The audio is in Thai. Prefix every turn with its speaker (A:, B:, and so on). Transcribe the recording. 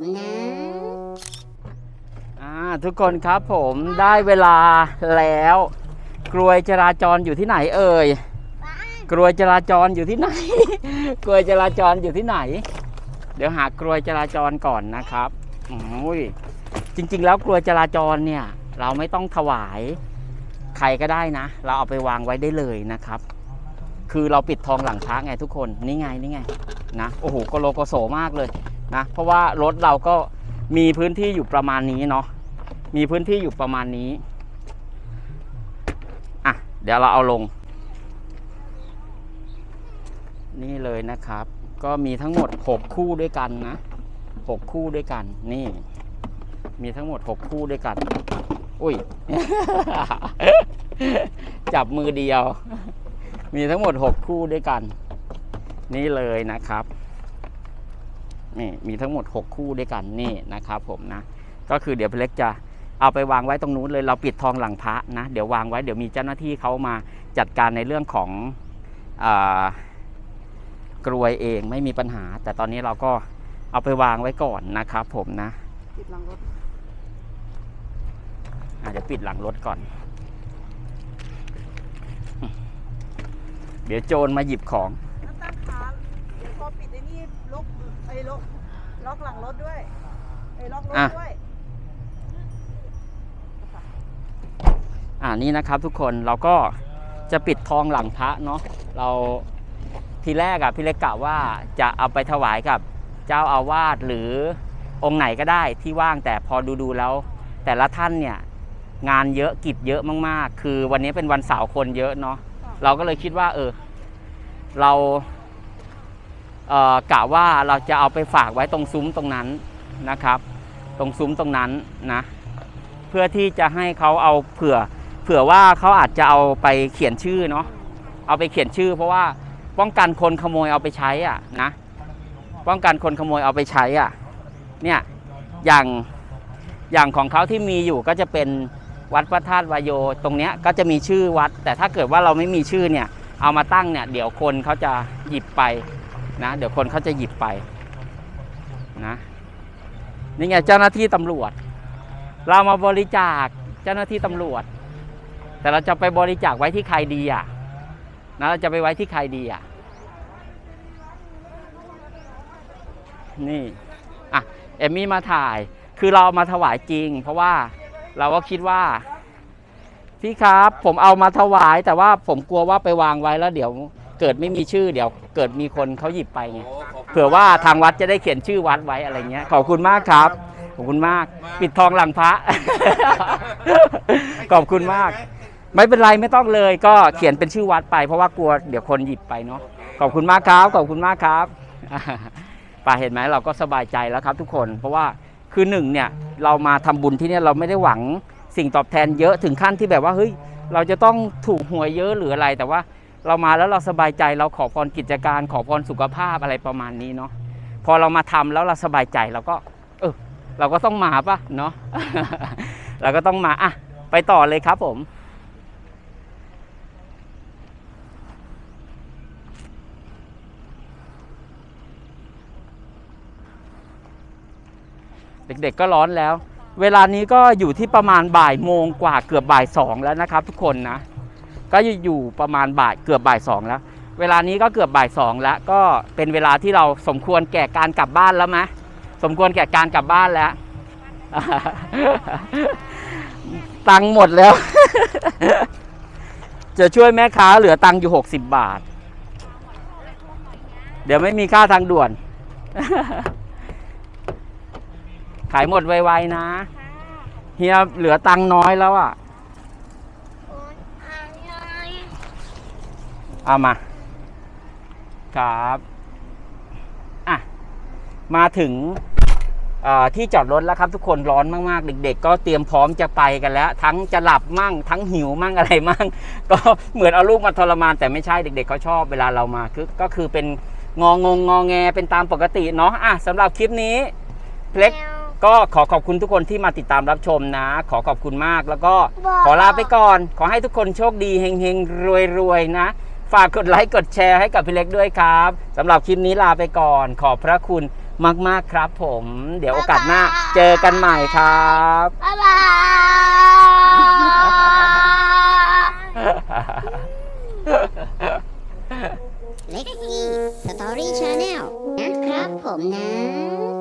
A: ผมนะ
B: อ่าทุกคนครับผมได้เวลาแล้ว กลวยจราจรอยู่ที่ไหนเอ่ยกลวยจราจรอยู่ที่ไหน กลวยจราจรอยู่ที่ไหน เดี๋ยวหากลวยจราจรก่อนนะครับโอ้ยจริง ๆ แล้วกลวยจราจรเนี่ย เราไม่ต้องถวายใครก็ได้นะ เราเอาไปวางไว้ได้เลยนะครับ คือเราปิดทองหลังพระไงทุกคนนี่ไงนี่ไงนะโอ้โหโกโลโกโสมากเลย นะเพราะว่ารถเราก็มีพื้นที่อยู่ประมาณนี้เนาะมีพื้นที่อยู่ประมาณนี้อะเดี๋ยวเราเอาลง นี่เลยนะครับ ก็มีทั้งหมด 6 คู่ด้วยกันนะ 6 คู่ด้วยกัน นี่ มีทั้งหมด 6 คู่ด้วยกัน อุ้ย จับมือเดียว มีทั้งหมด 6 คู่ด้วยกัน นี่เลยนะครับ นี่มีทั้งหมด 6 คู่ด้วยกันนี่นะครับผมนะก็คือเดี๋ยวพี่เล็กจะเอาไปวางไว้ตรงนู้นเลยเราปิดทองหลังพระนะเดี๋ยววางไว้เดี๋ยวมีเจ้าหน้าที่เขามาจัดการในเรื่องของอกรวยเองไม่มีปัญหา แต่ตอนนี้เราก็เอาไปวางไว้ก่อนนะครับผมนะ
C: ติดหลังรถ
B: อาจจะเดี๋ยวปิดหลังรถก่อน เดี๋ยวโจรมาหยิบของ
C: ล็อกไอ้ล็อกล็อกหลังรถด้วยไอ้ล็อกรถ
B: อะ
C: ด้วย
B: อ่านี่นะครับทุกคนเราก็จะปิดทองหลังพระเนาะเราทีแรกอะพี่เล็กกะว่าจะเอาไปถวายกับเจ้าอาวาสหรือองค์ไหนก็ได้ที่ว่างแต่พอดูดูๆแล้ว แต่ละท่านเนี่ยงานเยอะกิจเยอะมาก ๆ คือวันนี้เป็นวันเสาร์คนเยอะเนาะเราก็เลยคิดว่า เออ เราเอ่อ กะว่าเราจะเอาไปฝากไว้ตรงซุ้มตรงนั้นนะครับ ตรงซุ้มตรงนั้นนะเพื่อที่จะให้เขาเอาเผื่อเผื่อว่าเขาอาจจะเอาไปเขียนชื่อเนาะเอาไปเขียนชื่อ เพราะว่าป้องกันคนขโมยเอาไปใช้อะนะป้องกันคนขโมยเอาไปใช้อะเนี่ยอย่างอย่างของเขาที่มีอยู่ก็จะเป็นวัดพระธาตุวายโยตรงเนี้ยก็จะมีชื่อวัด แต่ถ้าเกิดว่าเราไม่มีชื่อเนี่ยเอามาตั้งเนี่ยเดี๋ยวคนเขาจะหยิบไป นะเดี๋ยวคนเขาจะหยิบไปนะนี่ไงเจ้าหน้าที่ตำรวจ เรามาบริจาคเจ้าหน้าที่ตำรวจ แต่เราจะไปบริจาคไว้ที่ใครดีอะนะเราจะไปไว้ที่ใครดีอะนี่อะเอมมี่มาถ่ายคือเราเอามาถวายจริง เพราะว่าเราก็คิดว่า พี่ครับ ผมเอามาถวาย แต่ว่าผมกลัวว่าไปวางไว้แล้วเดี๋ยว เกิดไม่มีชื่อเดี๋ยวเกิดมีคนเขาหยิบไปไงเผื่อว่าทางวัดจะได้เขียนชื่อวัดไว้อะไรเงี้ยขอบคุณมากครับ ขอบคุณมาก ปิดทองหลังพระ ขอบคุณมาก ไม่เป็นไรไม่ต้องเลย ก็เขียนเป็นชื่อวัดไป เพราะว่ากลัวเดี๋ยวคนหยิบไปเนาะขอบคุณมากครับ ขอบคุณมากครับป่าเห็นไหมเราก็สบายใจแล้วครับ ทุกคน เพราะว่าคือหนึ่งเนี่ยเรามาทำบุญที่เนี่ยเราไม่ได้หวังสิ่งตอบแทนเยอะถึงขั้นที่แบบว่าเฮ้ยเราจะต้องถูกหวยเยอะหรืออะไรแต่ว่า เรามาแล้วเราสบายใจเราขอพรกิจการขอพรสุขภาพอะไรประมาณนี้เนาะพอเรามาทำแล้วเราสบายใจเราก็ เออเราก็ต้องมาปะเนาะเราก็ต้องมาอะไปต่อเลยครับผมเด็กๆก็ร้อนแล้ว เวลานี้ก็อยู่ที่ประมาณบ่ายโมงกว่าเกือบบ่ายสองแล้วนะครับทุกคนนะ ก็อยู่ประมาณบ่ายเกือบบ่ายสองแล้วเวลานี้ก็เกือบบ่ายสองแล้วก็เป็นเวลาที่เราสมควรแก่การกลับบ้านแล้วไหมสมควรแก่การกลับบ้านแล้ว ตังค์หมดแล้ว จะช่วยแม่ค้าเหลือตังค์อยู่หกสิบบาท เดี๋ยวไม่มีค่าทางด่วน ขายหมดไวๆนะ เฮียเหลือตังค์น้อยแล้วอะ เอามา ครับ อะ มาถึงเอ่อที่จอดรถแล้วครับทุกคนร้อนมาก ๆ เด็ก ๆ ก็เตรียมพร้อมจะไปกันแล้ว ทั้งจะหลับมั่ง ทั้งหิวมั่งอะไรมั่ง ก็เหมือนเอาลูกมาทรมานแต่ไม่ใช่เด็ก ๆเขาชอบเวลาเรามาคือก็คือเป็นงองงงอแงเป็นตามปกติเนาะอะสำหรับคลิปนี้เล็กก็ขอขอบคุณทุกคนที่มาติดตามรับชมนะ ขอขอบคุณมากแล้วก็ขอลาไปก่อน ขอให้ทุกคนโชคดีเฮงๆรวยๆนะ ฝากกดไลค์กดแชร์ให้กับพี่เล็กด้วยครับสำหรับคลิปนี้ลาไปก่อน ขอบพระคุณมากๆครับผม เดี๋ยวโอกาสหน้าเจอกันใหม่ครับ
A: บ๊ายบาย เล็กซี่สตอรี่ชาแนลนะครับผมนะ